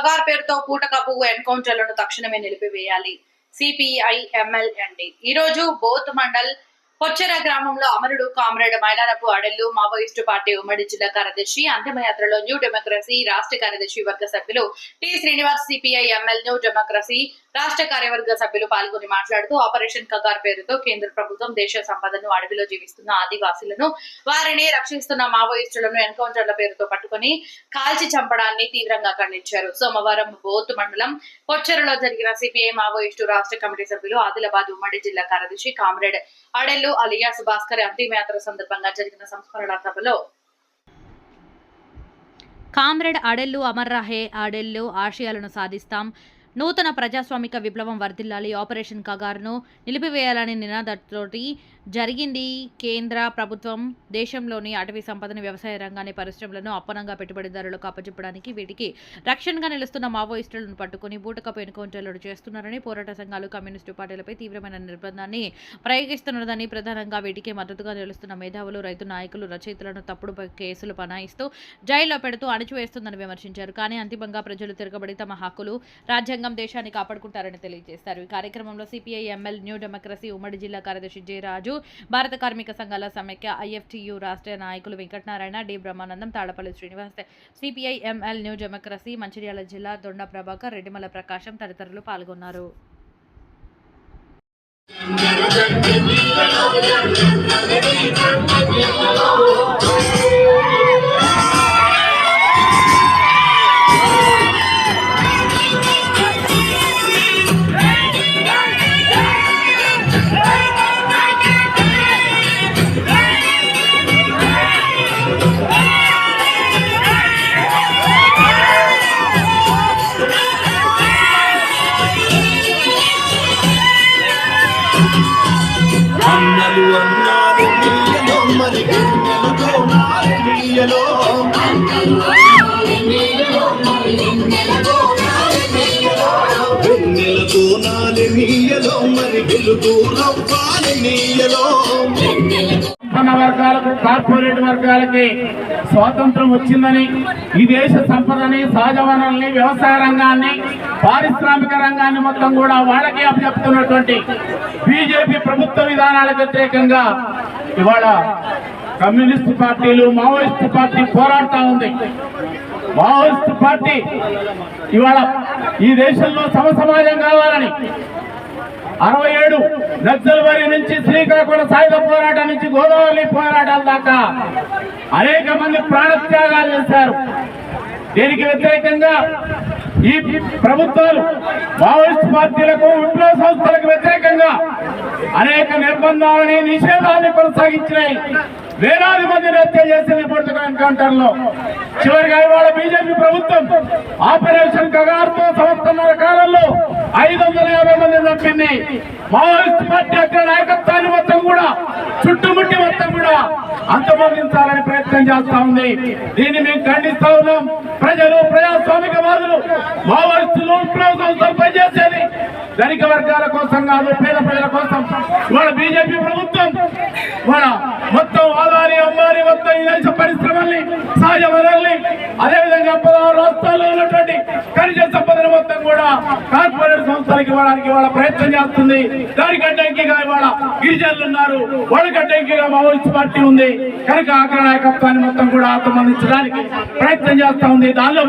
పేరుతో పూటకపు ఎన్కౌంటర్లను తక్షణమే నిలిపివేయాలి. CPI ML అండి. ఈ రోజు బోత్ మండల్ పొచ్చెర గ్రామంలో అమరుడు comrade Mailarapu Adellu Maoist party ఉమ్మడి జిల్లా కార్యదర్శి అంతిమయాత్రలో న్యూ డెమోక్రసీ రాష్ట్ర కార్యదర్శి వర్గ సభ్యులు T. Srinivas CPI ML New Democracy రాష్ట్ర కార్యవర్గ సభ్యులు పాల్గొని మాట్లాడుతూ ఆపరేషన్ కగార్ పేరుతో కేంద్ర ప్రభుత్వం దేశ సంపదను అడవిలో జీవిస్తున్న ఆదివాసులను వారిని రక్షిస్తున్న మావోయిస్టులను ఎన్కౌంటర్ల పేరుతో పట్టుకుని కాల్చి చంపడాన్ని తీవ్రంగా ఖండించారు. సోమవారం బోత్ మండలం పొచ్చెరలో జరిగిన సిపిఐ మావోయిస్టు రాష్ట్ర కమిటీ సభ్యులు ఆదిలాబాద్ ఉమ్మడి జిల్లా కార్యదర్శి కామ్రేడ్ అడెల్లు అలియాస్ భాస్కర్ అంతిమయాత్ర సందర్భంగా జరిగిన సంస్మరణ సభలో కామ్రేడ్ అడెల్లు అమర్ రహే అడెల్లు ఆశయాలను సాధిస్తాం. నూతన ప్రజాస్వామిక విప్లవం వర్ధిల్లాలి. ఆపరేషన్ కగార్ను నిలిపివేయాలని నినాదంతోటి జరిగింది కేంద్ర ప్రభుత్వం. దేశంలోని అటవీ సంపదను వ్యవసాయ రంగాన్ని పరిశ్రమలను అప్పనంగా పెట్టుబడిదారులకు అప్పచెప్పడానికి వీటికి రక్షణగా నిలుస్తున్న మావోయిస్టులను పట్టుకుని బూటకపు ఎన్కౌంటర్లు చేస్తున్నారని పోరాట సంఘాలు కమ్యూనిస్టు పార్టీలపై తీవ్రమైన నిర్బంధాన్ని ప్రయోగిస్తున్నదని ప్రధానంగా వీటికి మద్దతుగా నిలుస్తున్న మేధావులు రైతు నాయకులు రచయితలను తప్పుడు కేసులు పనాయిస్తూ జైల్లో పెడుతూ అణచివేస్తుందని విమర్శించారు. కానీ అంతిమంగా ప్రజలు తిరగబడి తమ హక్కులు రాజ్యాంగ దేశాన్ని కాపాడుకుంటారని తెలియజేశారు. ఈ కార్యక్రమంలో సిపిఐ ఎంఎల్ న్యూ డెమోక్రసీ ఉమ్మడి జిల్లా కార్యదర్శి జె రాజు భారత కార్మిక సంఘాల సమైక్య ఐఎఫ్టియు రాష్ట్ర నాయకులు Venkatanarayana D. Brahmanandam Tadapalli Srinivas CPI ML New Democracy Mancherial జిల్లా దొండ ప్రభాకర్ రెడ్డిమల ప్రకాశం తదితరులు పాల్గొన్నారు. అన్నలు అన్నారు నీయలో. మరి గిన్నెలతో నారెడియలో వెన్నెలతో నాలి నీయలో. మరి వెలుగు రవ్వాలి నీయలో. సంపన్న వర్గాలకు కార్పొరేట్ వర్గాలకి స్వాతంత్రం వచ్చిందని ఈ దేశ సంపదని సహజ వనరుల్ని వ్యవసాయ రంగాన్ని పారిశ్రామిక రంగాన్ని మొత్తం కూడా వాళ్ళకే అప్పచెప్తున్నటువంటి బీజేపీ ప్రభుత్వ విధానాలకు వ్యతిరేకంగా ఇవాళ కమ్యూనిస్ట్ పార్టీలు మావోయిస్ట్ పార్టీ పోరాడుతూ ఉంది. మావోయిస్ట్ పార్టీ ఇవాళ ఈ దేశంలో సమసమాజం కావాలని అరవై ఏడు నక్సల్బరి నుంచి శ్రీకాకుళం సాయుధ పోరాటం నుంచి గోదావరి పోరాటాల దాకా అనేక మంది ప్రాణత్యాగాలు చేశారు. దీనికి వ్యతిరేకంగా ఈ ప్రభుత్వాలు మావోయిస్ట్ పార్టీలకు విప్లవ సంస్థలకు వ్యతిరేకంగా అనేక నిర్బంధాలని నిషేధాన్ని కొనసాగించినాయి. వేలాది మంది హత్య చేసింది ఇప్పుడు ఎన్కౌంటర్లో చివరిగా ఇవాళ బీజేపీ ప్రభుత్వం ఆపరేషన్ కగారుతో సంవత్సరాల కాలంలో ఐదు వందల యాభై మంది చంపింది. మావోయిస్ట్ పార్టీ అక్కడ నాయకత్వాన్ని మొత్తం కూడా చుట్టుముట్టి మొత్తం కూడా అంతమొందించాలని ప్రయత్నం చేస్తా ఉంది. దీన్ని మేము ఖండిస్తా ఉన్నాం. ప్రజలు ప్రజాస్వామిక వాదులు మావోయిస్టులు ప్రభుత్వం పనిచేసేది ధనిక వర్గాల కోసం కాదు పేద ప్రజల కోసం. ఇవాళ బీజేపీ ప్రభుత్వం మన ఖనిజ పరిశ్రమల్ని సహజ వనరుల్ని అదేవిధంగా పదహారు రాష్ట్రాల్లో ఉన్నటువంటి ఖనిజ సంపదను మొత్తం కూడా కార్పొరేట్ సంస్థలకు ఇవ్వడానికి వాళ్ళ ప్రయత్నం చేస్తుంది. దానికి అడ్డంకిగా ఇవాళ గిరిజనులు ఉన్నారు. వాళ్ళకి అడ్డంకిగా మావోయిస్ట్ పార్టీ ఉంది. కనుక ఆగ్ర నాయకత్వాన్ని మొత్తం కూడా అంతమందించడానికి ప్రయత్నం చేస్తా ఉంది. దానిలో